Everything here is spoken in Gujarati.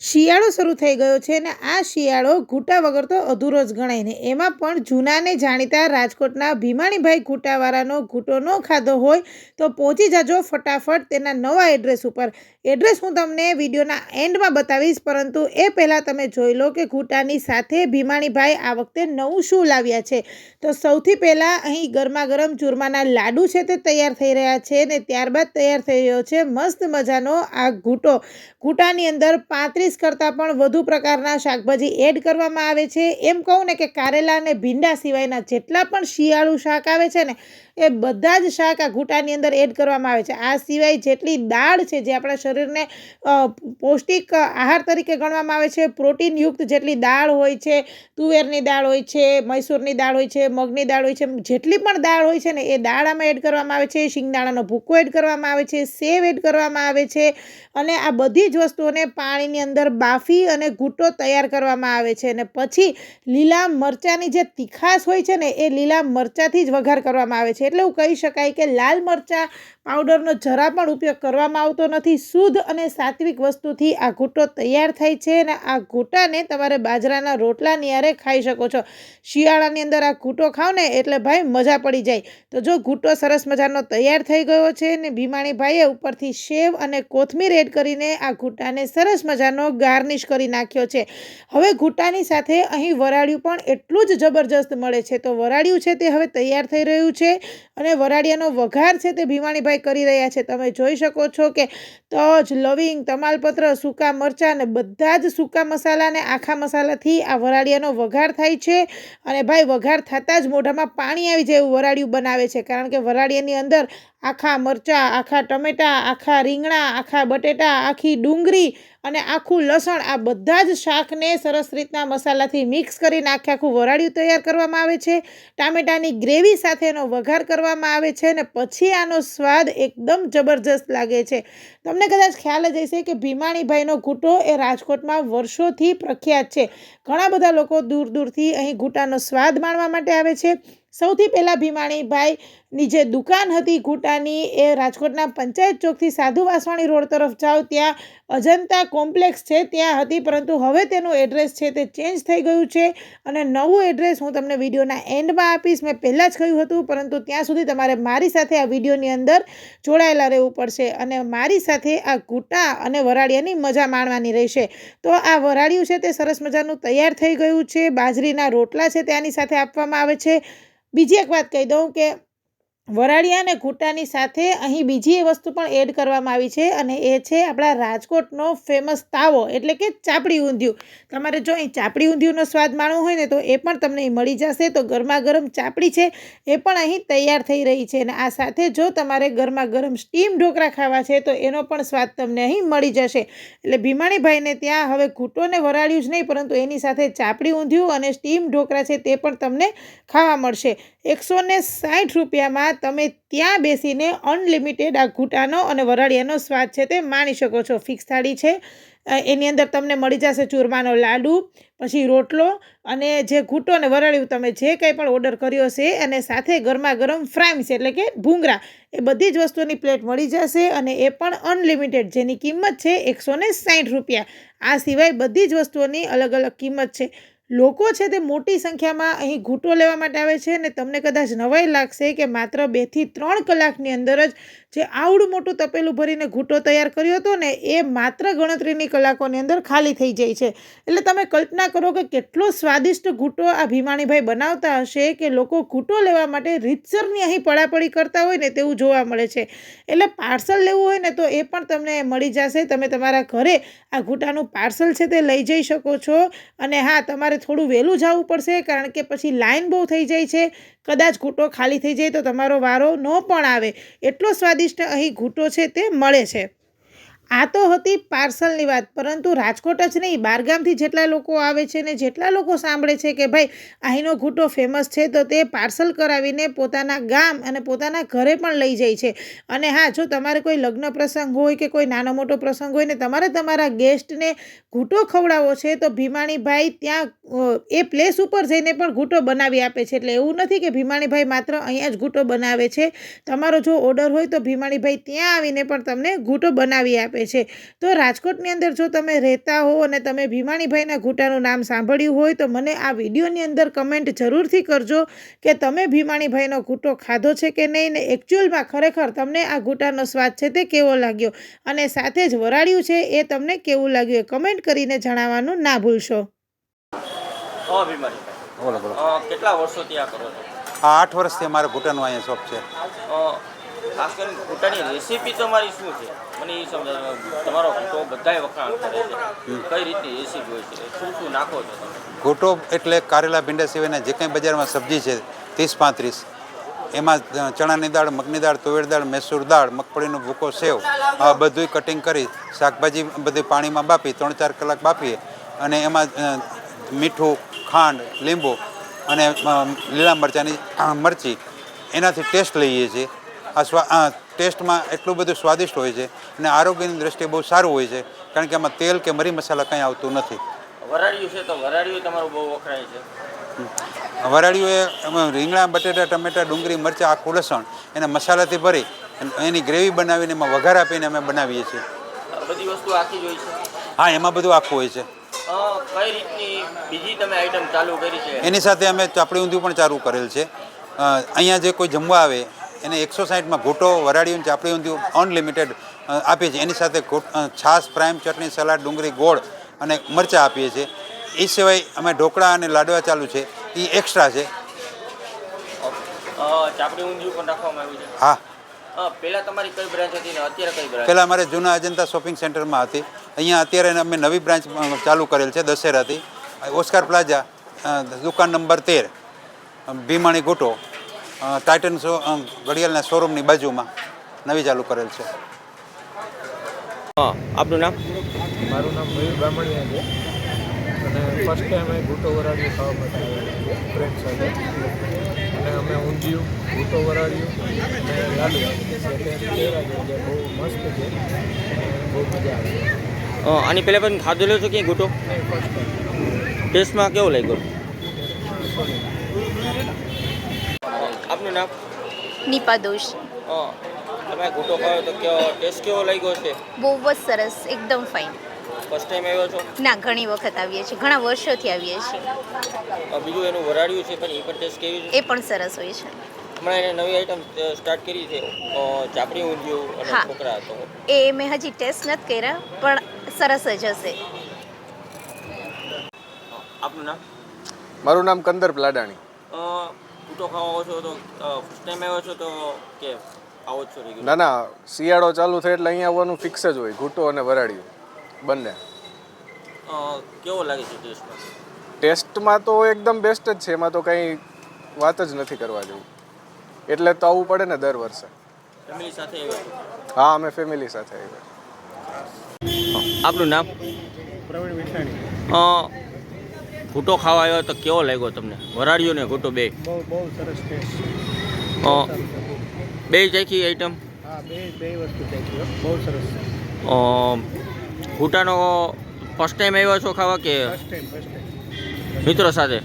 શિયાળો શરૂ થઈ ગયો છે અને આ શિયાળો ઘૂંટા વગર તો અધૂરો જ ગણાય ને. એમાં પણ જૂનાને જાણીતા રાજકોટના ભીમાણીભાઈ ઘૂંટાવાળાનો ઘૂંટો ન ખાધો હોય તો પહોંચી જાજો ફટાફટ તેના નવા એડ્રેસ ઉપર. એડ્રેસ હું તમને વિડીયોના એન્ડમાં બતાવીશ, પરંતુ એ પહેલાં તમે જોઈ લો કે ઘૂંટાની સાથે ભીમાણીભાઈ આ વખતે નવું શું લાવ્યા છે. તો સૌથી પહેલાં અહીં ગરમા ગરમ ચૂરમાના લાડુ છે તે તૈયાર થઈ રહ્યા છે ને ત્યારબાદ તૈયાર થઈ રહ્યો છે મસ્ત મજાનો આ ઘૂંટો. ઘૂંટાની અંદર પાંત્રીસ કરતાં પણ વધુ પ્રકારના શાકભાજી એડ કરવામાં આવે છે. એમ કહું ને કે કારેલા અને ભીંડા સિવાયના જેટલા પણ શિયાળુ શાક આવે છે ને, એ બધા જ શાક આ ઘૂંટાની અંદર એડ કરવામાં આવે છે. આ સિવાય જેટલી દાળ છે જે આપણા શરીરને પૌષ્ટિક આહાર તરીકે ગણવામાં આવે છે, પ્રોટીનયુક્ત જેટલી દાળ હોય છે, તુવેરની દાળ હોય છે, મૈસૂરની દાળ હોય છે, મગની દાળ હોય છે જેટલી પણ દાળ હોય છે ને, એ દાળ આમાં એડ કરવામાં આવે છે. શિંગદાણાનો ભૂકો એડ કરવામાં આવે છે, સેવ એડ કરવામાં આવે છે અને આ બધી જ વસ્તુઓને પાણીની અંદર બાફી અને ઘૂંટો તૈયાર કરવામાં આવે છે અને પછી લીલા મરચાંની જે તીખાશ હોય છે ને એ લીલા મરચાંથી જ વઘાર કરવામાં આવે છે. એટલે એવું કહી શકાય કે લાલ મરચાં પાવડરનો જરા પણ ઉપયોગ કરવામાં આવતો નથી. શુદ્ધ અને સાત્વિક વસ્તુથી આ ઘૂંટો તૈયાર થાય છે અને આ ઘૂંટાને તમારે બાજરાના રોટલાની યારે ખાઈ શકો છો. શિયાળાની અંદર આ ઘૂંટો ખાવ ને એટલે ભાઈ મજા પડી જાય. તો જો ઘૂંટો સરસ મજાનો તૈયાર થઈ ગયો છે ને ભીમાણી ભાઈએ ઉપરથી શેવ અને કોથમીર એડ કરીને આ ઘૂંટાને સરસ મજાનો ગાર્નિશ કરી નાખ્યો છે. હવે ઘૂંટાની સાથે અહીં વરાળિયું પણ એટલું જ જબરજસ્ત મળે છે. તો વરાળિયું છે તે હવે તૈયાર થઈ રહ્યું છે અને વરાળિયાનો વઘાર છે તે ભીમાણીભાઈ કરી રહ્યા છે. તમે જોઈ શકો છો કે તજ, લવિંગ, તમાલપત્ર, સૂકા મરચાં અને બધા જ સૂકા મસાલા અને આખા મસાલાથી આ વરાળિયાનો વઘાર થાય છે. અને ભાઈ, વઘાર થતાં જ મોઢામાં પાણી આવી જાય એવું વરાળિયું બનાવે છે. કારણ કે વરાળિયાની અંદર આખા મરચાં, આખા ટમેટાં, આખા રીંગણા, આખા બટેટા, આખી ડુંગળી અને આખું લસણ આ બધા જ શાકને સરસ રીતના મસાલાથી મિક્સ કરીને આખે આખું વરાળિયું તૈયાર કરવામાં આવે છે. ટામેટાની ગ્રેવી સાથેનો વઘાર કરવામાં આવે છે અને પછી આનો સ્વાદ એકદમ જબરજસ્ત લાગે છે. તમને કદાચ ખ્યાલ જ હશે કે ભીમાણીભાઈનો ઘૂંટો એ રાજકોટમાં વર્ષોથી પ્રખ્યાત છે. ઘણા બધા લોકો દૂર દૂરથી અહીં ઘૂંટાનો સ્વાદ માણવા માટે આવે છે. સૌથી પહેલાં ભીમાણીભાઈની જે દુકાન હતી ઘૂંટાની, એ રાજકોટના પંચાયત ચોકથી સાધુ વાસવાણી રોડ તરફ જાઓ. ત્યાં અજંતા કોમ્પ્લેક્સ છે, ત્યાં હતી, પરંતુ હવે તેનું એડ્રેસ છે તે ચેન્જ થઈ ગયું છે અને નવું એડ્રેસ હું તમને વિડીયોના એન્ડમાં આપીશ. મેં પહેલાં જ કહ્યું હતું, પરંતુ ત્યાં સુધી તમારે મારી સાથે આ વિડીયોની અંદર જોડાયેલા રહેવું પડશે અને મારી સાથે આ ઘૂંટા અને વરાળિયાની મજા માણવાની રહેશે. તો આ વરાળિયું છે તે સરસ મજાનું તૈયાર થઈ ગયું છે. બાજરીના રોટલા છે તેની સાથે આપવામાં આવે છે. બીજી એક વાત કહી દઉં કે વરાળિયા અને ઘૂંટાની સાથે અહીં બીજી એ વસ્તુ પણ એડ કરવામાં આવી છે અને એ છે આપણા રાજકોટનો ફેમસ તાવો, એટલે કે ચાપડી ઊંધિયું. તમારે જો અહીં ચાપડી ઊંધિયુંનો સ્વાદ માણવો હોય ને તો એ પણ તમને મળી જશે. તો ગરમા ગરમ ચાપડી છે એ પણ અહીં તૈયાર થઈ રહી છે અને આ સાથે જો તમારે ગરમા ગરમ સ્ટીમ ઢોકળા ખાવા છે તો એનો પણ સ્વાદ તમને અહીં મળી જશે. એટલે ભીમાણીભાઈને ત્યાં હવે ઘૂંટોને વરાળ્યું જ નહીં, પરંતુ એની સાથે ચાપડી ઊંધિયું અને સ્ટીમ ઢોકળા છે તે પણ તમને ખાવા મળશે. એકસો ને સાઠ રૂપિયામાં તમે ત્યાં બેસીને અનલિમિટેડ આ ઘૂંટાનો અને વરાળિયાનો સ્વાદ છે તે માણી શકો છો. ફિક્સ થાળી છે. એની અંદર તમને મળી જશે ચૂરમાનો લાડુ, પછી રોટલો અને જે ઘૂંટો અને વરાળિયું તમે જે કંઈ પણ ઓર્ડર કર્યો છે અને સાથે ગરમા ગરમ ફ્રાઈમ્સ એટલે કે ભૂંગરા એ બધી જ વસ્તુની પ્લેટ મળી જશે અને એ પણ અનલિમિટેડ જેની કિંમત છે એકસો સાઠ રૂપિયા. આ સિવાય બધી જ વસ્તુઓની અલગ અલગ કિંમત છે. લોકો છે તે મોટી સંખ્યામાં અહીં ઘૂંટો લેવા માટે આવે છે અને તમને કદાચ નવાઈ લાગશે કે માત્ર બેથી ત્રણ કલાકની અંદર જ જે આવડું મોટું તપેલું ભરીને ઘૂંટો તૈયાર કર્યો હતો ને, એ માત્ર ગણતરીની કલાકોની અંદર ખાલી થઈ જાય છે. એટલે તમે કલ્પના કરો કે કેટલો સ્વાદિષ્ટ ઘૂંટો આ ભીમાણીભાઈ બનાવતા હશે કે લોકો ઘૂંટો લેવા માટે રીતસરની અહીં પડાપડી કરતા હોય ને તેવું જોવા મળે છે. એટલે પાર્સલ લેવું હોય ને તો એ પણ તમને મળી જશે. તમે તમારા ઘરે આ ઘૂંટાનું પાર્સલ છે તે લઈ જઈ શકો છો. અને હા, તમારે થોડું વહેલું જવું પડશે કારણ કે પછી લાઈન બહુ થઈ જાય છે. કદાચ ઘૂંટો ખાલી થઈ જાય તો તમારો વારો ન પણ આવે. એટલો સ્વાદિષ્ટ અહીં ઘૂંટો છે તે મળે છે. આ તો હતી પાર્સલની વાત, પરંતુ રાજકોટ જ નહીં, બારગામથી જેટલા લોકો આવે છે ને જેટલા લોકો સાંભળે છે કે ભાઈ અહીંનો ઘૂંટો ફેમસ છે, તો તે પાર્સલ કરાવીને પોતાના ગામ અને પોતાના ઘરે પણ લઈ જાય છે. અને હા, જો તમારે કોઈ લગ્ન પ્રસંગ હોય કે કોઈ નાનો મોટો પ્રસંગ હોય ને તમારે તમારા ગેસ્ટને ઘૂંટો ખવડાવવો છે, તો ભીમાણીભાઈ ત્યાં એ પ્લેસ ઉપર જઈને પણ ઘૂંટો બનાવી આપે છે. એટલે એવું નથી કે ભીમાણીભાઈ માત્ર અહીંયા જ ઘૂંટો બનાવે છે. તમારો જો ઓર્ડર હોય તો ભીમાણીભાઈ ત્યાં આવીને પણ તમને ઘૂંટો બનાવી આપે આપે છે. તો રાજકોટની અંદર જો તમે રહેતા હો અને તમે ભીમાણીભાઈના ઘૂંટાનું નામ સાંભળ્યું હોય તો મને આ વિડીયોની અંદર કમેન્ટ જરૂરથી કરજો કે તમે ભીમાણીભાઈનો ઘૂંટો ખાધો છે કે નહીં ને એકચ્યુઅલમાં ખરેખર તમને આ ઘૂંટાનો સ્વાદ છે તે કેવો લાગ્યો? અને સાથે જ વરાળ્યું છે એ તમને કેવું લાગ્યું એ કમેન્ટ કરીને જણાવવાનું ના ભૂલશો. બોલો બોલો. કેટલા વર્ષોથી આ કરો છો? આઠ વર્ષથી અમારે ભૂટાનનું અહીંયા શોપ છે. ખાસ કરીને ભૂટાની રેસીપી તમારી શું છે? મને એ સમજાવ તમારો ભૂટો બધાય વખાણ કરે છે. કઈ રીતની રેસીપી હોય છે? શું શું નાખો છો તમે? ઘૂંટો એટલે કારેલા ભીંડા સિવાયના જે કંઈ બજારમાં સબ્જી છે ત્રીસ પાંત્રીસ. એમાં ચણાની દાળ મગની દાળ તુવેર દાળ મૈસૂર દાળ મગફળીનો ભૂકો સેવ આ બધુંય કટિંગ કરી શાકભાજી બધી પાણીમાં બાફી ત્રણ ચાર કલાક બાફીએ. અને એમાં મીઠું ખાંડ લીંબુ અને લીલા મરચાંની મરચી એનાથી ટેસ્ટ લઈએ છીએ. આ સ્વા ટેસ્ટમાં એટલું બધું સ્વાદિષ્ટ હોય છે અને આરોગ્યની દ્રષ્ટિએ બહુ સારું હોય છે કારણ કે આમાં તેલ કે મરી મસાલા કંઈ આવતું નથી. વરાળિયું છે તો વરાળિયું તમારું બહુ વખણાય છે. વરાળીઓ એમાં રીંગણા બટેટા ટમેટા ડુંગળી મરચાં આખું લસણ એને મસાલાથી ભરી એની ગ્રેવી બનાવીને એમાં વઘાર આપીને અમે બનાવીએ છીએ. બધી વસ્તુ આખી હોય છે? હા એમાં બધું આખું હોય છે. કઈ રીતની બીજી તમે આઈટમ ચાલુ કરી છે? એની સાથે અમે ચાપડી ઊંધિયું પણ ચાલુ કરેલ છે. અહીંયા જે કોઈ જમવા આવે એને એકસો સાઠમાં ઘૂંટો વરાળીયું ચાપડી ઊંધિયું અનલિમિટેડ આપીએ છીએ. એની સાથે છાશ પ્રાઇમ ચટણી સલાડ ડુંગળી ગોળ અને મરચાં આપીએ છીએ. એ સિવાય અમે ઢોકળા અને લાડવા ચાલુ છે. એ એક્સ્ટ્રા છે. ચાપડી ઊંધિયું પણ રાખવામાં આવ્યું છે. હા. અ, તમારી કઈ બ્રાન્ચ હતી ને અત્યારે કઈ બ્રાન્ચ? પહેલાં અમારે જૂના અજંતા શોપિંગ સેન્ટરમાં હતી. અહીંયા અત્યારે અમે નવી બ્રાન્ચ ચાલુ કરેલ છે દશેરાથી. ઓસ્કાર પ્લાઝા દુકાન નંબર તેર. ભીમાણી અ, ટાઇટન શો ઘડિયાળના શોરૂમની બાજુમાં નવી ચાલુ કરેલ છે. હા આપનું નામ? મારું નામ મયુર બ્રાહ્મણિયા છે. અને ફર્સ્ટ ટાઈમ એ ભૂટો વરાળ્યું ખાવા માટે ફ્રેન્ડ સાથે. અને અમે ઊંધિયું ભૂટો વરાળ્યું અને લાડુ જે બહુ મસ્ત છે બહુ મજા આવે છે. આની પહેલાં પણ ખાધેલો છે ક્યાંય ઘૂંટો? ફર્સ્ટ ટાઈમ ટેસ્ટમાં કેવો લાગ્યો? આપનું નામ? નિપા દોષ અ, તમે ગોટો ખાયો તો કેવો ટેસ્ટ કેવો લાગ્યો છે? બહુ જ સરસ એકદમ ફાઇન ફર્સ્ટ ટાઈમ આવ્યો છો? ના ઘણી વખત આવીએ છીએ ઘણા વર્ષોથી આવીએ છીએ. બીજું એનું વરાળ્યું છે પણ એ પણ ટેસ્ટ કેવી છે? એ પણ સરસ હોય છે. હમણાં એને નવી આઈટમ સ્ટાર્ટ કરી છે ચાપડી ઊંધિયું અને. ઢોકળા તો એ મેં હજી ટેસ્ટ નથી કર્યા પણ સરસ જ હશે. આપનું નામ? મારું નામ કંદર પ્લાડાણી. ઘૂંટો ખાવા આવો છો તો ફર્સ્ટ ટાઈમ આવ્યો છો તો કે આવો જ છો રેગ્યુલર ના ના શિયાળો ચાલુ થાય એટલે અહીંયા આવવાનું ફિક્સ જ હોય ઘૂંટો અને વરાળિયું બંને. કેવો લાગે છે ટેસ્ટમાં ટેસ્ટમાં તો એકદમ બેસ્ટ જ છે એમાં તો કંઈ વાત જ નથી કરવા જેવું. એટલે તો આવવું પડે ને દર વર્ષે. ફેમિલી સાથે આવ્યા હા અમે ફેમિલી સાથે આવ્યા. આપનું નામ? પ્રવીણ વિઠાણી અ, ઘૂંટો ખાવા આવ્યો તો કેવો લાગ્યો તમને? વરાળ્યો ને ઘૂંટો બે? બહુ બહુ સરસ ટેસ્ટ બે ચાખી આઈટમ હા બે બે વસ્તુ ચાખી બહુ સરસ ઘૂંટાનો ફર્સ્ટ ટાઈમ આવ્યો છો ખાવા કે ફર્સ્ટ ટાઈમ ફર્સ્ટ ટાઈમ મિત્રો સાથે?